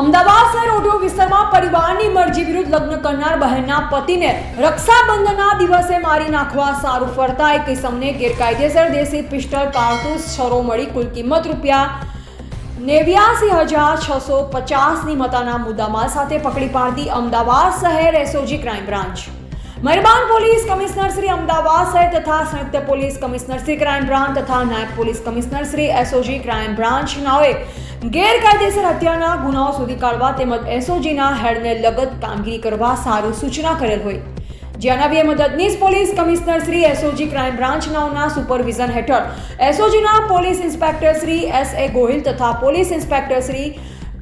અમદાવાદ શહેર ઓઢો વિસ્તારમાં પરિવારની મરજી વિરુદ્ધ લગ્ન કરનાર બહેનના પતિને રક્ષાબંધનના દિવસે મારી નાખવા સારું ફરતા એક કિસમને ગેરકાયદેસર દેશી પિસ્ટલ કારતૂસ છરો મળી કુલ કિંમત રૂપિયા નેવ્યાસી હજાર છસો પચાસની મતાના મુદ્દામાલ સાથે પકડી પાડતી અમદાવાદ શહેર એસઓજી ક્રાઇમ બ્રાન્ચ. મહેરબાન પોલીસ કમિશનર શ્રી અમદાવાદ શહેર તથા સંયુક્ત police commissioner Shri crime branch તથા નાયબ police commissioner Shri SOG crime branch નાઓએ ગેરકાયદેસર હત્યાના ગુનાઓ શોધી કાઢવા તેમજ એસઓજીના હેડને લગત કામગીરી કરવા સારું સૂચના કરેલ હોય. જેના મદદનીશ police commissioner Shri SOG crime branch નાઓના supervision હેઠળ એસઓજીના police inspector Shri S A Gohil તથા police inspector Shri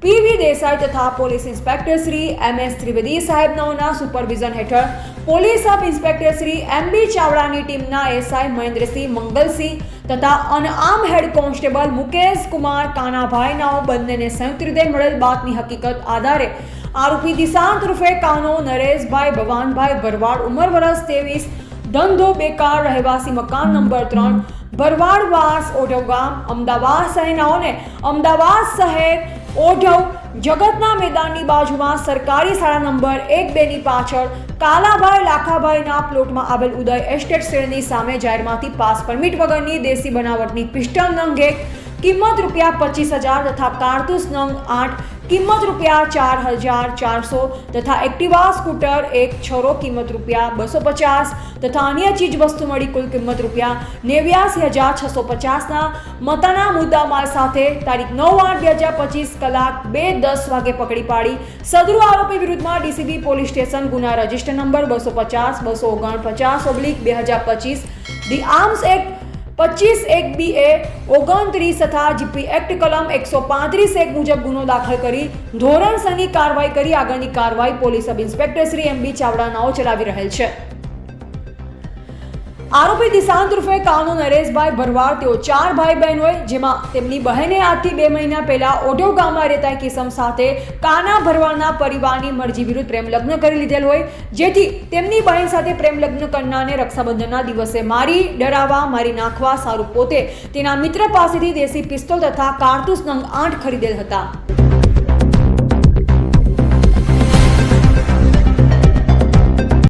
PV Desai તથા police inspector Shri M S Trivedi સાહેબ નાઓના સુપરવિઝન હેઠળ police sub inspector Shri M B ચાવડાની ટીમના SI Mahendrasinh Mangalsinh તથા unarmed head constable Mukesh Kumar કાનાભાઈનાઓ બંનેને સંયુક્ત રીતે મળેલ બાતની હકીકત આધારે આરોપી દિશાંત રૂફે કાનો, નરેશભાઈ, ભવાનભાઈ, ભરવાડ, ઉંમર વર્ષ ત્રેવીસ, ધંધો બેકાર, રહેવાસી મકાન નંબર ત્રણ ભરવાડવાસ ઓઢવ ગામ અમદાવાદ શહેરનાઓને અમદાવાદ શહેર ઓઢવ જગતના મેદાનની બાજુમાં સરકારી શાળા નંબર એક બેની પાછળ કાલાભાઈ લાખાભાઈના પ્લોટમાં આવેલ ઉદય એસ્ટેટ શ્રેણીની સામે જાહેરમાંથી પાસ પરમિટ વગરની દેશી બનાવટની પિસ્ટલ નંગ કિંમત રૂપિયા પચીસ હજાર તથા કારતૂસ નંગ આઠ, કિંમત રૂપિયા ચાર હજાર ચારસો તથા એક્ટિવા સ્કૂટર એક છરો, કિંમત રૂપિયા બસો પચાસ તથા અન્ય ચીજ વસ્તુ મળી કુલ કિંમત રૂપિયા નેવ્યાસી હજાર છસો પચાસના મતાના મુદ્દામાલ સાથે તારીખ નવ આઠ બે હજાર પચીસ કલાક બે દસ વાગે પકડી પાડી. સદરુ આરોપી વિરુદ્ધમાં ડીસીબી પોલીસ સ્ટેશન ગુના રજિસ્ટર નંબર બસો પચાસ, બસો ઓગણપચાસ ઓબ્લિક બે હજાર પચીસ. ધી આર્મ્સ એક્ટ પચીસ એક બી એ ઓગણત્રીસ તથા જીપી એક્ટ કલમ એકસો પાંત્રીસ એક મુજબ ગુનો દાખલ કરી ધોરણસરની કાર્યવાહી કરી. આગળની કાર્યવાહી police sub inspector Shri M B Chavda નાઓ ચલાવી રહેલ છે. આરોપી દિશાંત રૂફે કાનો નરેશભાઈ ભરવાડ, તેઓ ચાર ભાઈ બહેન હોય, જેમાં તેમની બહેને આજથી બે મહિના પહેલા ઓઢવ ગામમાં રહેતા કિસમ સાથે કાના ભરવાડના પરિવારની મરજી વિરુદ્ધ પ્રેમ લગ્ન કરી લીધેલ હોય. જેથી તેમની બહેન સાથે પ્રેમ લગ્ન કરનારને રક્ષાબંધનના દિવસે મારી ડરાવવા, મારી નાખવા, સારું પોતે તેના મિત્ર પાસેથી દેશી પિસ્તોલ તથા કારતૂસ નંગ આઠ ખરીદેલ હતા.